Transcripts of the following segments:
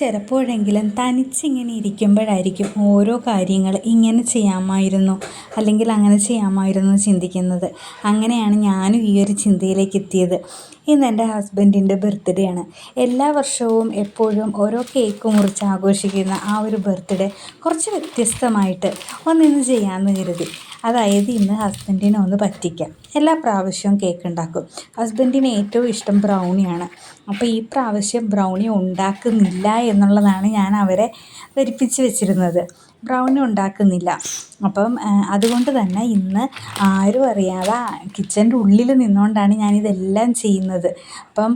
ചിലപ്പോഴെങ്കിലും തനിച്ചിങ്ങനെ ഇരിക്കുമ്പോഴായിരിക്കും ഓരോ കാര്യങ്ങൾ ഇങ്ങനെ ചെയ്യാമായിരുന്നു അല്ലെങ്കിൽ അങ്ങനെ ചെയ്യാമായിരുന്നു ചിന്തിക്കുന്നത്. അങ്ങനെയാണ് ഞാനും ഈ ഒരു ചിന്തയിലേക്ക് എത്തിയത്. ഇന്ന് എന്റെ ഹസ്ബൻഡിന്റെ ബർത്ത്ഡേ ആണ്. എല്ലാ വർഷവും എപ്പോഴും ഓരോ കേക്ക് മുറിച്ച് ആഘോഷിക്കുന്ന ആ ഒരു ബർത്ത്ഡേ കുറച്ച് വ്യത്യസ്തമായിട്ട് ഒന്നിന്ന് ചെയ്യാമെന്ന് കരുതി. അതായത് ഇന്ന് ഹസ്ബൻഡിനെ ഒന്ന് പറ്റിക്കാം. എല്ലാ പ്രാവശ്യവും കേക്ക് ഉണ്ടാക്കും. ഹസ്ബൻഡിന് ഏറ്റവും ഇഷ്ടം ബ്രൗണിയാണ് അപ്പോൾ ഈ പ്രാവശ്യം ബ്രൗണി ഉണ്ടാക്കുന്നില്ല എന്നുള്ളതാണ് ഞാൻ അവരെ ധരിപ്പിച്ച് വെച്ചിരുന്നത്. ബ്രൗണി ഉണ്ടാക്കുന്നില്ല. അപ്പം അതുകൊണ്ട് തന്നെ ഇന്ന് ആരും അറിയാതെ കിച്ചന്റെ ഉള്ളിൽ നിന്നുകൊണ്ടാണ് ഞാനിതെല്ലാം ചെയ്യുന്നത്. അപ്പം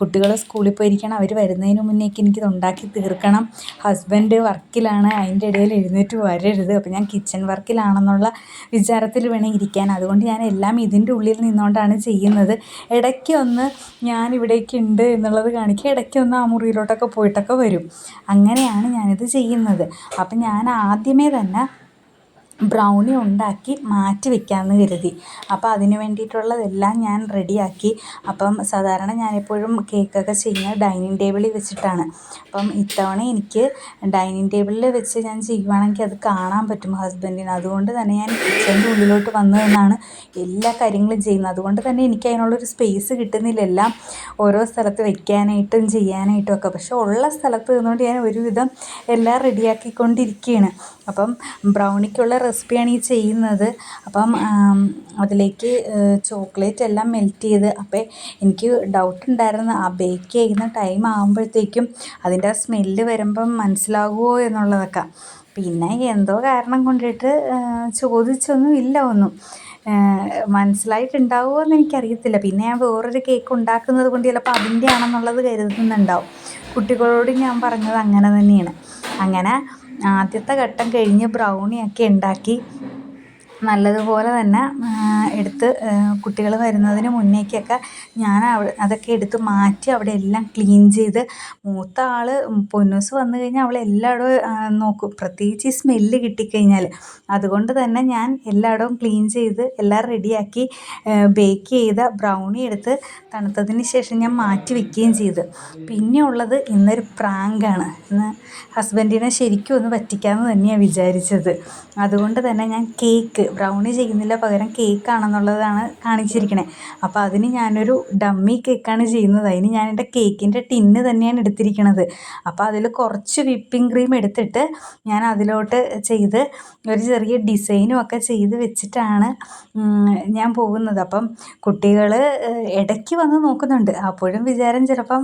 കുട്ടികൾ സ്കൂളിൽ പോയിരിക്കണം അവർ വരുന്നതിന് മുന്നേക്ക് എനിക്കിത് ഉണ്ടാക്കി തീർക്കണം. ഹസ്ബൻഡ് വർക്കിലാണ് അതിന്റെ ഇടയിൽ എഴുന്നേറ്റ് വരരുത്. അപ്പം ഞാൻ കിച്ചൺ വർക്കിലാണെന്നുള്ള വിചാരത്തിൽ വേണം ഇരിക്കാൻ. അതുകൊണ്ട് ഞാൻ എല്ലാം ഇതിന്റെ ഉള്ളിൽ നിന്നുകൊണ്ടാണ് ചെയ്യുന്നത്. ഇടയ്ക്ക് ഒന്ന് ഞാൻ ഇവിടേക്ക് ഉണ്ട് എന്നുള്ളത് കാണിക്കുക ഇടയ്ക്ക് ഒന്ന് ആ മുറിയിലോട്ടൊക്കെ പോയിട്ടൊക്കെ വരും. അങ്ങനെയാണ് ഞാനിത് ചെയ്യുന്നത്. അപ്പം ഞാൻ ആദ്യമേ തന്നെ ബ്രൗണി ഉണ്ടാക്കി മാറ്റി വെക്കാമെന്ന് കരുതി. അപ്പോൾ അതിന് വേണ്ടിയിട്ടുള്ളതെല്ലാം ഞാൻ റെഡിയാക്കി. അപ്പം സാധാരണ ഞാനെപ്പോഴും കേക്കൊക്കെ ചെയ്യുന്നത് ഡൈനിങ് ടേബിളിൽ വെച്ചിട്ടാണ്. അപ്പം ഇത്തവണ എനിക്ക് ഡൈനിങ് ടേബിളിൽ വെച്ച് ഞാൻ ചെയ്യുവാണെങ്കിൽ അത് കാണാൻ പറ്റും ഹസ്ബൻഡിന്. അതുകൊണ്ട് തന്നെ ഞാൻ കിച്ചന്റെ ഉള്ളിലോട്ട് വന്നു എല്ലാ കാര്യങ്ങളും ചെയ്യുന്നത്. അതുകൊണ്ട് തന്നെ എനിക്ക് അതിനുള്ളൊരു സ്പേസ് കിട്ടുന്നില്ല. എല്ലാം ഓരോ സ്ഥലത്ത് വെക്കാനായിട്ടും ചെയ്യാനായിട്ടും ഒക്കെ. പക്ഷേ ഉള്ള സ്ഥലത്ത് നിന്നുകൊണ്ട് ഞാൻ ഒരുവിധം എല്ലാം റെഡിയാക്കിക്കൊണ്ടിരിക്കുകയാണ്. അപ്പം ബ്രൗണിക്കുള്ള റെസിപ്പിയാണ് ഈ ചെയ്യുന്നത്. അപ്പം അതിലേക്ക് ചോക്ലേറ്റ് എല്ലാം മെൽറ്റ് ചെയ്ത് അപ്പോൾ എനിക്ക് ഡൗട്ട് ഉണ്ടായിരുന്നു. ആ ബേക്ക് ചെയ്യുന്ന ടൈം ആകുമ്പോഴത്തേക്കും അതിന്റെ ആ സ്മെല്ല് വരുമ്പം മനസ്സിലാകുമോ എന്നുള്ളതൊക്കെ. പിന്നെ എന്തോ കാരണം കൊണ്ടിട്ട് ചോദിച്ചൊന്നും ഇല്ല ഒന്നും. മനസ്സിലായിട്ടുണ്ടാവുമോ എന്ന് എനിക്കറിയത്തില്ല. പിന്നെ ഞാൻ വേറൊരു കേക്ക് ഉണ്ടാക്കുന്നത് കൊണ്ട് ചിലപ്പോൾ അതിന്റെ ആണെന്നുള്ളത് കരുതുന്നുണ്ടാവും. കുട്ടികളോട് ഞാൻ പറഞ്ഞത് അങ്ങനെ തന്നെയാണ്. അങ്ങനെ ആദ്യത്തെ ഘട്ടം കഴിഞ്ഞ് ബ്രൗണിയൊക്കെ ഉണ്ടാക്കി. നല്ലതുപോലെ തന്നെ എടുത്ത് കുട്ടികൾ വരുന്നതിന് മുന്നേക്കൊക്കെ ഞാൻ അതൊക്കെ എടുത്ത് മാറ്റി അവിടെ എല്ലാം ക്ലീൻ ചെയ്ത് മൂത്ത ആൾ പൊന്നൂസ് വന്നു കഴിഞ്ഞാൽ അവൾ എല്ലായിടവും നോക്കും. പ്രത്യേകിച്ച് ഈ സ്മെല്ല് കിട്ടിക്കഴിഞ്ഞാൽ. അതുകൊണ്ട് തന്നെ ഞാൻ എല്ലായിടവും ക്ലീൻ ചെയ്ത് എല്ലാം റെഡിയാക്കി ബേക്ക് ചെയ്ത ബ്രൗണി എടുത്ത് തണുത്തതിന് ശേഷം ഞാൻ മാറ്റി വെക്കുകയും ചെയ്തു. പിന്നെ ഉള്ളത് ഇന്നൊരു പ്രാങ്കാണ്. ഇന്ന് ഹസ്ബൻഡിനെ ശരിക്കും ഒന്ന് പറ്റിക്കാമെന്ന് തന്നെയാണ് വിചാരിച്ചത്. അതുകൊണ്ട് തന്നെ ഞാൻ കേക്ക് ബ്രൗണി ചെയ്യുന്നില്ല പകരം കേക്കാണെന്നുള്ളതാണ് കാണിച്ചിരിക്കുന്നത് അപ്പോൾ അതിന് ഞാനൊരു ഡമ്മി കേക്കാണ് ചെയ്യുന്നത്. അതിന് ഞാൻ എന്റെ കേക്കിന്റെ ടിന്ന് തന്നെയാണ് എടുത്തിരിക്കുന്നത് അപ്പോൾ അതിൽ കുറച്ച് വിപ്പിംഗ് ക്രീം എടുത്തിട്ട് ഞാൻ അതിലോട്ട് ചെയ്ത് ഒരു ചെറിയ ഡിസൈനും ഒക്കെ ചെയ്ത് വെച്ചിട്ടാണ് ഞാൻ പോകുന്നത്. അപ്പം കുട്ടികൾ ഇടയ്ക്ക് വന്ന് നോക്കുന്നുണ്ട്. അപ്പോഴും വിചാരം ചിലപ്പം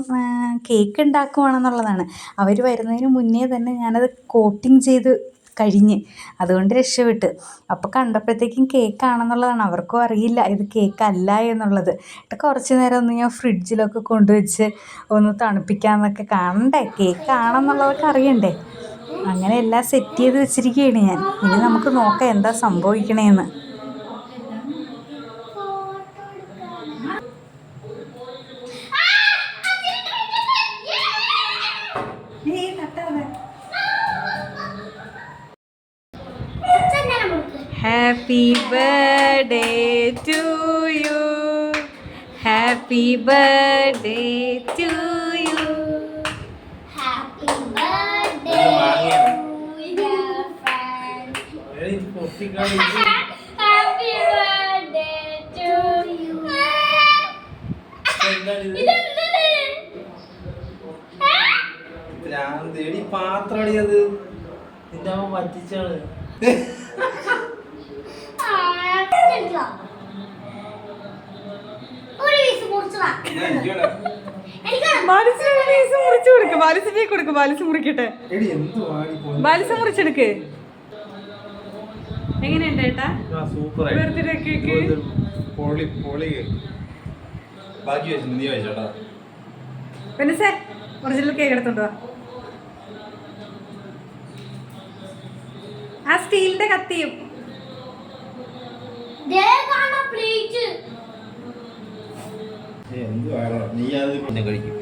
കേക്ക് ഉണ്ടാക്കുവാണെന്നുള്ളതാണ്. അവർ വരുന്നതിന് മുന്നേ തന്നെ ഞാനത് കോട്ടിങ് ചെയ്ത് കഴിഞ്ഞ്. അതുകൊണ്ട് രക്ഷപ്പെട്ട്. അപ്പോൾ കണ്ടപ്പോഴത്തേക്കും കേക്കാണെന്നുള്ളതാണ് അവർക്കും അറിയില്ല ഇത് കേക്കല്ല എന്നുള്ളത്. എന്നിട്ട് കുറച്ച് നേരം ഒന്ന് ഞാൻ ഫ്രിഡ്ജിലൊക്കെ കൊണ്ടുവച്ച് ഒന്ന് തണുപ്പിക്കാമെന്നൊക്കെ കാണണ്ടേ? കേക്കാണെന്നുള്ളതൊക്കെ അറിയണ്ടേ? അങ്ങനെ എല്ലാം സെറ്റ് ചെയ്ത് വെച്ചിരിക്കുകയാണ് ഞാൻ. ഇനി നമുക്ക് നോക്കാം എന്താ സംഭവിക്കണേന്ന്. Happy birthday to you. Happy birthday to you. Happy birthday to your friend. Happy birthday to you. ഇതെന്താണ്? ഭ്രാന്തേടി പാത്രടി അത് നിന്റെ അവൻ പറ്റിച്ചാണ് ആ, ഇതെന്താ? ഒരു piece പീസ് മുറിച്ച് കൊടുക്ക്. ബാലിസിനെ കൊടുക്ക്. ബാലിസ് മുറിക്കട്ടെ. എടി എന്ത് വാടി ബാലിസ് മുറിച്ചെടുക്ക്. എങ്ങനെയുണ്ട് ഏട്ടാ? Super Birthday cake. പൊളി പൊളി. ബാക്കി വെച്ചു നീ വെച്ചോട്ടാ പിന്നെ ഒറിജിനൽ കേക്ക് എടുത്തോണ്ട് ആ സ്റ്റീലിന്റെ കത്തിയും. ദേ കാണാ plate. എന്ത് വേണം നീ അത് പിന്നെ കഴിക്കും.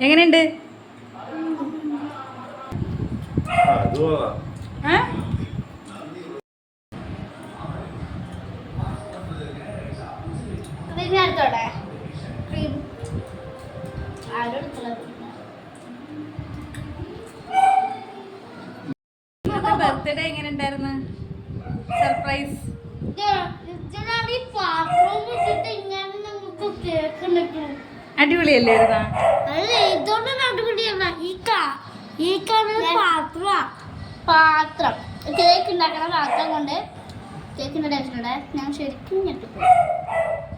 എങ്ങനെയുണ്ട്? ആ, ഞാൻ എടുത്തോട്ടെ ക്രീം ആരും ബർത്ത്ഡേ എങ്ങനെ ഉണ്ടായിരുന്നു? സർപ്രൈസ് അടിപൊളിയല്ലേ അല്ല ഇതുകൊണ്ട് നടുപിടിയല്ല ഈ കാ ഈ കാണുന്ന പാത്ര. പാത്രം. കേക്ക് ഉണ്ടാക്കണ പാത്രം കൊണ്ട് കേക്കിന്റെ ടേസ്റ്റ് ഞാൻ ശരിക്കും ഞെട്ടിപ്പോയി.